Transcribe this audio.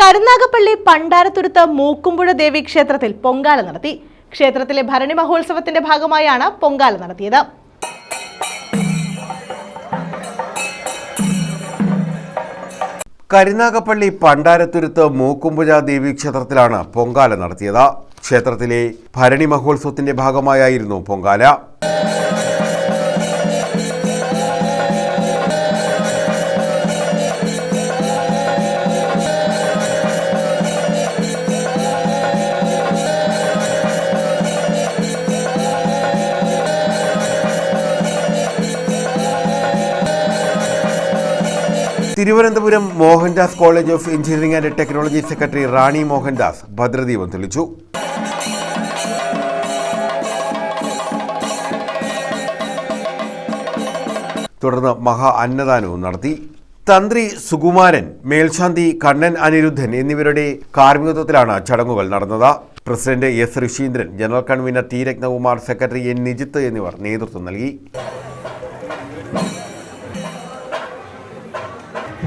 കരുനാഗപ്പള്ളി പണ്ടാരത്തുരുത്ത് മൂക്കുമ്പുഴ ദേവി ക്ഷേത്രത്തിൽ പൊങ്കാല നടത്തി. ക്ഷേത്രത്തിലെ ഭരണി മഹോത്സവത്തിന്റെ ഭാഗമായാണ് പൊങ്കാല നടത്തിയത്. കരുനാഗപ്പള്ളി പണ്ടാരത്തുരുത്ത് മൂക്കുമ്പുഴ ദേവി ക്ഷേത്രത്തിലാണ് പൊങ്കാല നടത്തിയത്. ക്ഷേത്രത്തിലെ ഭരണി മഹോത്സവത്തിന്റെ ഭാഗമായായിരുന്നു Pongala. Thiruvananthapuram Mohandas college of engineering and technology secretary Rani Mohandas ഭദ്രദീപം തെളിച്ചു. തുടർന്ന് മഹാ അന്നദാനവും നടത്തി. തന്ത്രി സുകുമാരൻ മേൽശാന്തി കണ്ണൻ അനിരുദ്ധൻ എന്നിവരുടെ കാർമ്മികത്വത്തിലാണ് ചടങ്ങുകൾ നടന്നത്. President S Rishindran general convener T Ratnakumar secretary N Nijith എന്നിവർ നേതൃത്വം നൽകി.